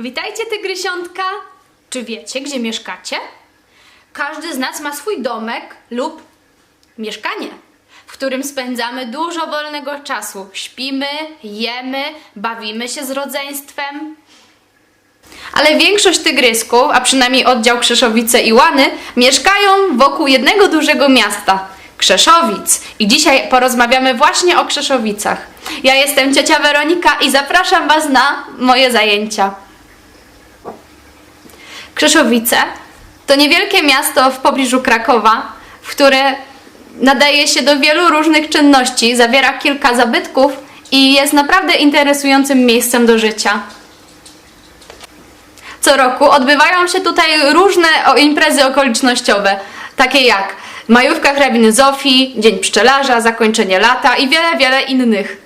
Witajcie tygrysiątka! Czy wiecie, gdzie mieszkacie? Każdy z nas ma swój domek lub mieszkanie, w którym spędzamy dużo wolnego czasu. Śpimy, jemy, bawimy się z rodzeństwem. Ale większość tygrysków, a przynajmniej oddział Krzeszowice i Łany, mieszkają wokół jednego dużego miasta Krzeszowic. I dzisiaj porozmawiamy właśnie o Krzeszowicach. Ja jestem ciocia Weronika i zapraszam Was na moje zajęcia. Krzeszowice to niewielkie miasto w pobliżu Krakowa, w które nadaje się do wielu różnych czynności, zawiera kilka zabytków i jest naprawdę interesującym miejscem do życia. Co roku odbywają się tutaj różne imprezy okolicznościowe, takie jak majówka hrabiny Zofii, Dzień Pszczelarza, zakończenie lata i wiele, wiele innych.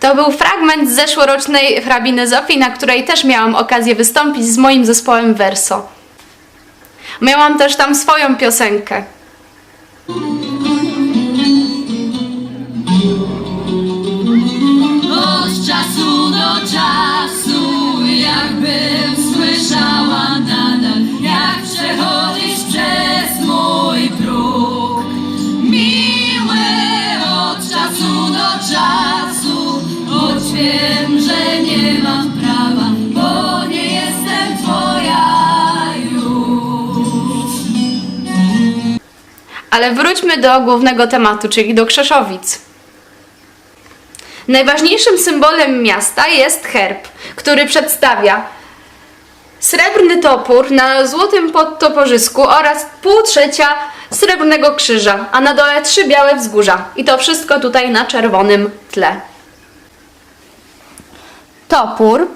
To był fragment z zeszłorocznej hrabiny Zofii, na której też miałam okazję wystąpić z moim zespołem Verso. Miałam też tam swoją piosenkę. Ale wróćmy do głównego tematu, czyli do Krzeszowic. Najważniejszym symbolem miasta jest herb, który przedstawia srebrny topór na złotym podtoporzysku oraz pół trzecia srebrnego krzyża, a na dole trzy białe wzgórza. I to wszystko tutaj na czerwonym tle. Topór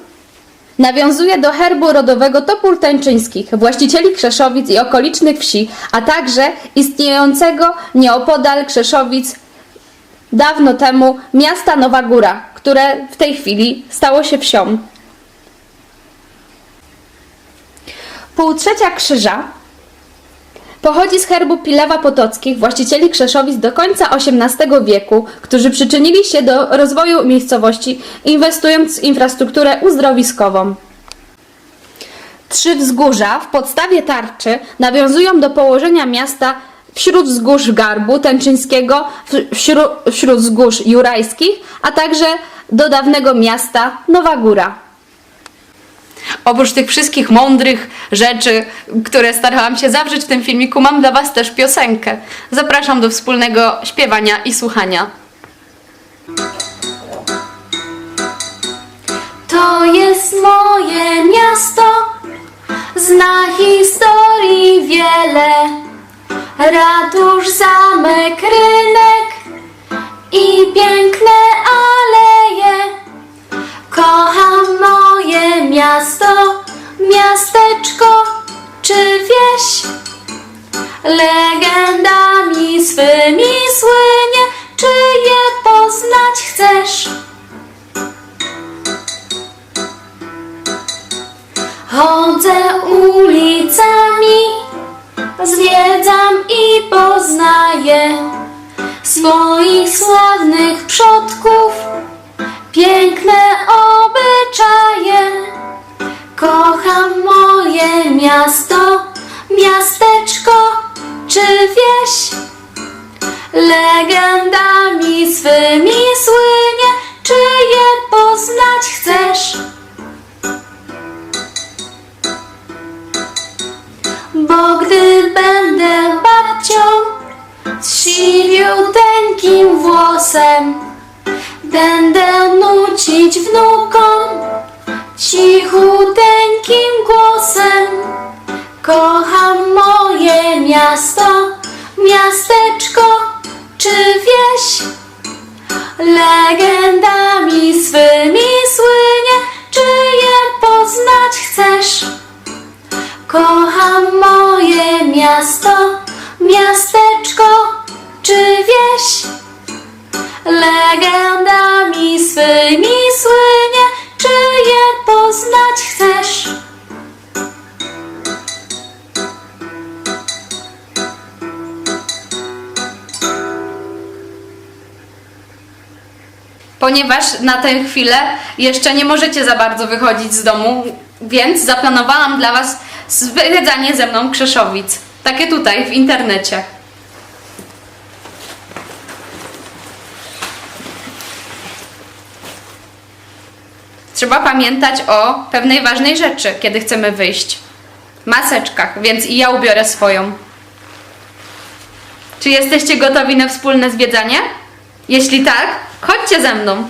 nawiązuje do herbu rodowego topór tańczyńskich, właścicieli Krzeszowic i okolicznych wsi, a także istniejącego nieopodal Krzeszowic dawno temu miasta Nowa Góra, które w tej chwili stało się wsią. Półtrzecia krzyża pochodzi z herbu Pilewa Potockich, właścicieli Krzeszowic do końca XVIII wieku, którzy przyczynili się do rozwoju miejscowości, inwestując w infrastrukturę uzdrowiskową. Trzy wzgórza w podstawie tarczy nawiązują do położenia miasta wśród wzgórz Garbu Tęczyńskiego, wśród, wśród wzgórz Jurajskich, a także do dawnego miasta Nowa Góra. Oprócz tych wszystkich mądrych rzeczy, które starałam się zawrzeć w tym filmiku, mam dla Was też piosenkę. Zapraszam do wspólnego śpiewania i słuchania. To jest moje miasto, zna historii wiele. Ratusz, zamek, rynek i piękne miasteczko czy wieś. Legendami swymi słynie, czy je poznać chcesz? Chodzę ulicami, zwiedzam i poznaję swoich sławnych przodków, piękne obyczaje. Kocham moje miasto, miasteczko czy wieś. Legendami swymi słynie, czy je poznać chcesz? Bo gdy będę babcią z siwiuteńkim włosem, będę nucić wnukom głosem. Kocham moje miasto, miasteczko czy wieś. Legendami swymi słynie, czy je poznać chcesz? Kocham moje miasto, miasteczko czy wieś. Legendami swymi ponieważ na tę chwilę jeszcze nie możecie za bardzo wychodzić z domu, więc zaplanowałam dla Was zwiedzanie ze mną Krzeszowic. Takie tutaj, w internecie. Trzeba pamiętać o pewnej ważnej rzeczy, kiedy chcemy wyjść. Maseczkach, więc i ja ubiorę swoją. Czy jesteście gotowi na wspólne zwiedzanie? Jeśli tak, chodźcie ze mną.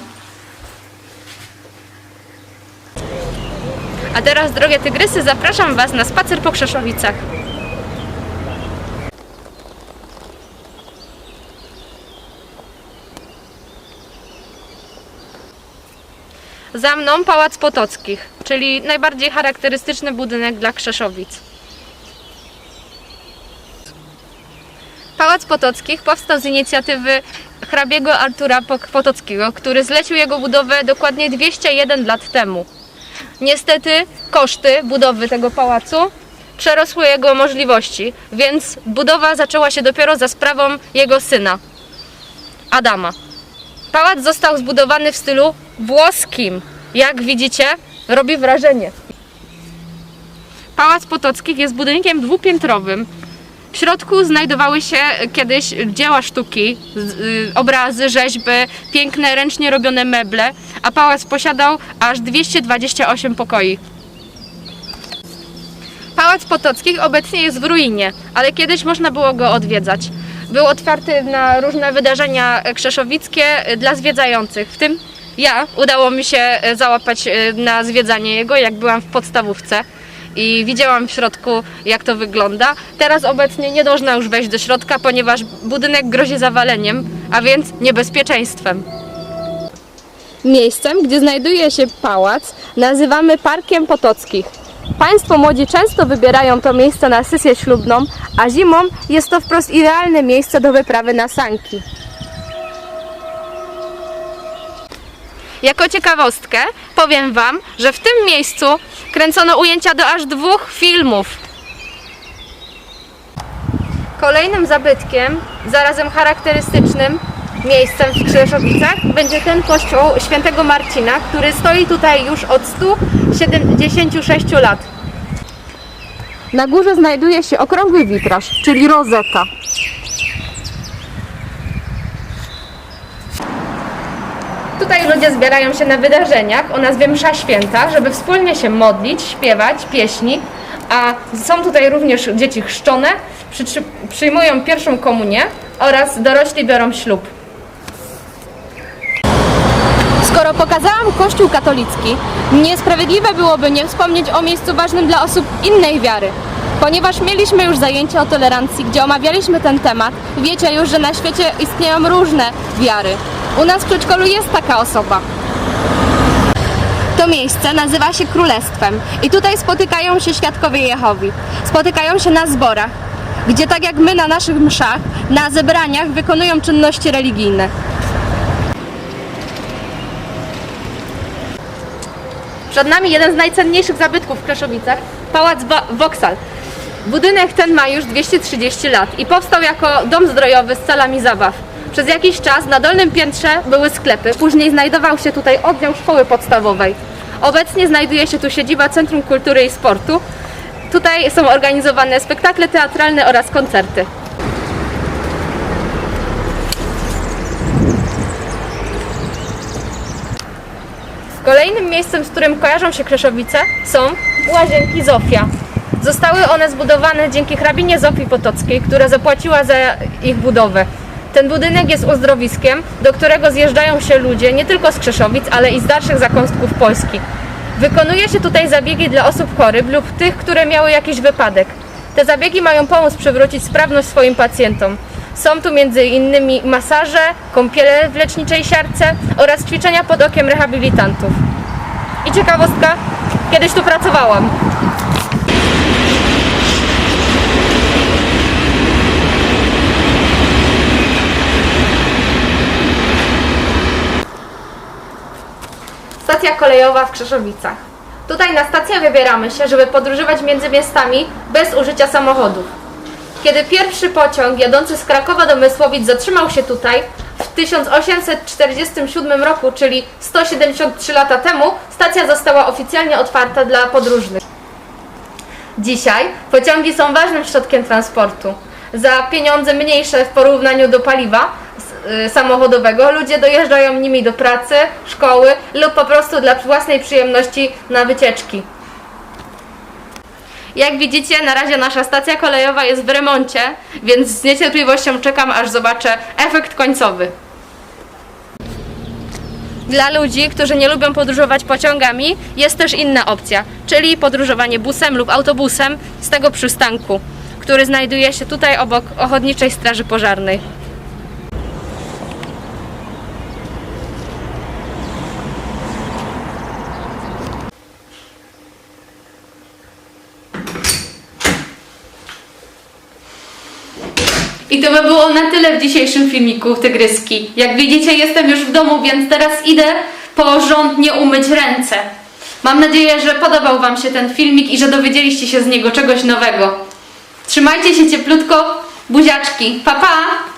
A teraz, drogie tygrysy, zapraszam Was na spacer po Krzeszowicach. Za mną Pałac Potockich, czyli najbardziej charakterystyczny budynek dla Krzeszowic. Pałac Potockich powstał z inicjatywy hrabiego Artura Potockiego, który zlecił jego budowę dokładnie 201 lat temu. Niestety koszty budowy tego pałacu przerosły jego możliwości, więc budowa zaczęła się dopiero za sprawą jego syna, Adama. Pałac został zbudowany w stylu włoskim. Jak widzicie, robi wrażenie. Pałac Potockich jest budynkiem dwupiętrowym. W środku znajdowały się kiedyś dzieła sztuki, y, obrazy, rzeźby, piękne, ręcznie robione meble, a pałac posiadał aż 228 pokoi. Pałac Potockich obecnie jest w ruinie, ale kiedyś można było go odwiedzać. Był otwarty na różne wydarzenia krzeszowickie dla zwiedzających, w tym ja udało mi się y, załapać y, na zwiedzanie jego, jak byłam w podstawówce i widziałam w środku, jak to wygląda. Teraz obecnie nie można już wejść do środka, ponieważ budynek grozi zawaleniem, a więc niebezpieczeństwem. Miejscem, gdzie znajduje się pałac, nazywamy Parkiem Potockich. Państwo młodzi często wybierają to miejsce na sesję ślubną, a zimą jest to wprost idealne miejsce do wyprawy na sanki. Jako ciekawostkę powiem Wam, że w tym miejscu kręcono ujęcia do aż dwóch filmów. Kolejnym zabytkiem, zarazem charakterystycznym miejscem w Krzeszowicach będzie ten kościół świętego Marcina, który stoi tutaj już od 176 lat. Na górze znajduje się okrągły witraż, czyli rozeta. Tutaj ludzie zbierają się na wydarzeniach o nazwie Msza Święta, żeby wspólnie się modlić, śpiewać pieśni, a są tutaj również dzieci chrzczone, przyjmują pierwszą komunię oraz dorośli biorą ślub. Skoro pokazałam Kościół katolicki, niesprawiedliwe byłoby nie wspomnieć o miejscu ważnym dla osób innej wiary. Ponieważ mieliśmy już zajęcie o tolerancji, gdzie omawialiśmy ten temat, wiecie już, że na świecie istnieją różne wiary. U nas w przedszkolu jest taka osoba. To miejsce nazywa się Królestwem i tutaj spotykają się świadkowie Jehowi. Spotykają się na zborach, gdzie tak jak my na naszych mszach, na zebraniach wykonują czynności religijne. Przed nami jeden z najcenniejszych zabytków w Kraszowicach, Pałac Wa- Vauxhall. Budynek ten ma już 230 lat i powstał jako dom zdrojowy z salami zabaw. Przez jakiś czas na dolnym piętrze były sklepy, później znajdował się tutaj oddział szkoły podstawowej. Obecnie znajduje się tu siedziba Centrum Kultury i Sportu. Tutaj są organizowane spektakle teatralne oraz koncerty. Kolejnym miejscem, z którym kojarzą się Kreszowice są łazienki Zofia. Zostały one zbudowane dzięki hrabinie Zofii Potockiej, która zapłaciła za ich budowę. Ten budynek jest uzdrowiskiem, do którego zjeżdżają się ludzie nie tylko z Krzeszowic, ale i z dalszych zakątków Polski. Wykonuje się tutaj zabiegi dla osób chorych lub tych, które miały jakiś wypadek. Te zabiegi mają pomóc przywrócić sprawność swoim pacjentom. Są tu innymi masaże, kąpiele w leczniczej siarce oraz ćwiczenia pod okiem rehabilitantów. I ciekawostka, kiedyś tu pracowałam. Stacja kolejowa w Krzeszowicach. Tutaj na stację wybieramy się, żeby podróżować między miastami bez użycia samochodów. Kiedy pierwszy pociąg jadący z Krakowa do Mysłowic zatrzymał się tutaj, W 1847 roku, czyli 173 lata temu, stacja została oficjalnie otwarta dla podróżnych. Dzisiaj pociągi są ważnym środkiem transportu. Za pieniądze mniejsze w porównaniu do paliwa samochodowego ludzie dojeżdżają nimi do pracy, szkoły lub po prostu dla własnej przyjemności na wycieczki. Jak widzicie, na razie nasza stacja kolejowa jest w remoncie, więc z niecierpliwością czekam, aż zobaczę efekt końcowy. Dla ludzi, którzy nie lubią podróżować pociągami, jest też inna opcja, czyli podróżowanie busem lub autobusem z tego przystanku, który znajduje się tutaj obok Ochotniczej Straży Pożarnej. I to by było na tyle w dzisiejszym filmiku Tygryski. Jak widzicie, jestem już w domu, więc teraz idę porządnie umyć ręce. Mam nadzieję, że podobał Wam się ten filmik i że dowiedzieliście się z niego czegoś nowego. Trzymajcie się cieplutko, buziaczki. Pa, pa!